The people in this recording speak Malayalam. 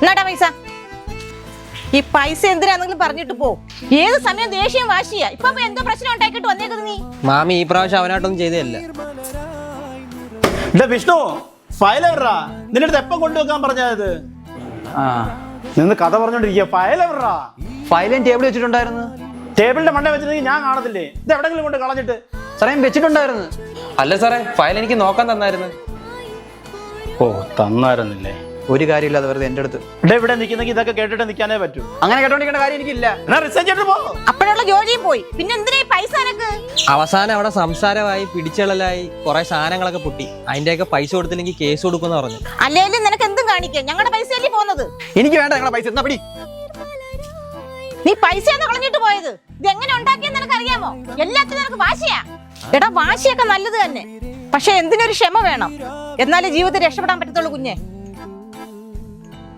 എന്നാടാ പൈസ? ഈ പൈസ എന്തിനാണെങ്കിലും പറഞ്ഞിട്ട് പോ. ഏത് സമയം ദേഷ്യം വാശിയാ? ഇപ്പൊ ഇപ്പൊ എന്തോ പ്രശ്നം ഉണ്ടാക്കിട്ട് വന്നേക്കുന്നത് നീ? മാമി ഈ പ്രാവശ്യം അവനായിട്ടൊന്നും ചെയ്തതല്ല. ഇല്ല വിഷ്ണു ഫയൽ എവറാ നിന്റെ അടുത്ത് എപ്പം കൊണ്ടുവെക്കാൻ പറഞ്ഞത് ആ നിന്ന് കഥ പറഞ്ഞോണ്ടിരിക്കുക ഫയൽ എവിടാ? ഫയലും ടേബിൾ വെച്ചിട്ടുണ്ടായിരുന്നു. ടേബിളിന്റെ മണ്ട വെച്ചിട്ടുണ്ടെങ്കിൽ ഞാൻ കാണത്തില്ലേ? ഇത് എവിടെങ്കിലും കൊണ്ട് കളഞ്ഞിട്ട്. സാറേ ഞാൻ വെച്ചിട്ടുണ്ടായിരുന്നു. അല്ല സാറേ ഫയൽ എനിക്ക് നോക്കാൻ തന്നായിരുന്നു. ഓ തന്നായിരുന്നില്ലേ? ഒരു കാര്യമില്ലാതെ വെറുതെ എന്റെ അടുത്ത്. ഇവിടെ ഇവിടെ നിൽക്കുന്നെങ്കിൽ ഇതൊക്കെ കേട്ടിട്ട് നിൽക്കാനേ പറ്റൂ. അങ്ങനെ കേട്ടോണ്ടിരിക്കേണ്ട കാര്യം എനിക്കില്ല. എന്നാ റിസൈൻ ചെയ്തിട്ട് പോ. അപ്പോഴുള്ള ജോലിയും പോയി. പിന്നെ എന്തിനാ ഈ പൈസ എനക്ക് അവസാനം അവിടെ സംസാരമായി പിടിച്ചളലായി കുറെ സാധനങ്ങളൊക്കെ പൊട്ടി. അതിന്റെയൊക്കെ പൈസ കൊടുത്തില്ലെങ്കിൽ കേസ് കൊടുക്കുമെന്ന് പറഞ്ഞു. അല്ലേലും നിനക്ക് എന്തും കാണിക്കാം. ഞങ്ങളുടെ പൈസയല്ലേ പോകുന്നത്? എനിക്ക് വേണ്ട ഞങ്ങളുടെ പൈസ. എന്നാ പിടി. നീ പൈസ കളഞ്ഞിട്ട് പോയത്. ഇത് എങ്ങനെ ഉണ്ടാക്കിയെന്ന് നിനക്ക് അറിയാമോ എല്ലാത്തിനും നിനക്ക് വാശിയാ. എടാ വാശിയൊക്കെ നല്ലത് തന്നെ. പക്ഷെ എന്തിനൊരു ക്ഷമ വേണം? എന്നാലേ ജീവിതത്തിൽ രക്ഷപ്പെടാൻ പറ്റത്തുള്ളൂ കുഞ്ഞെ.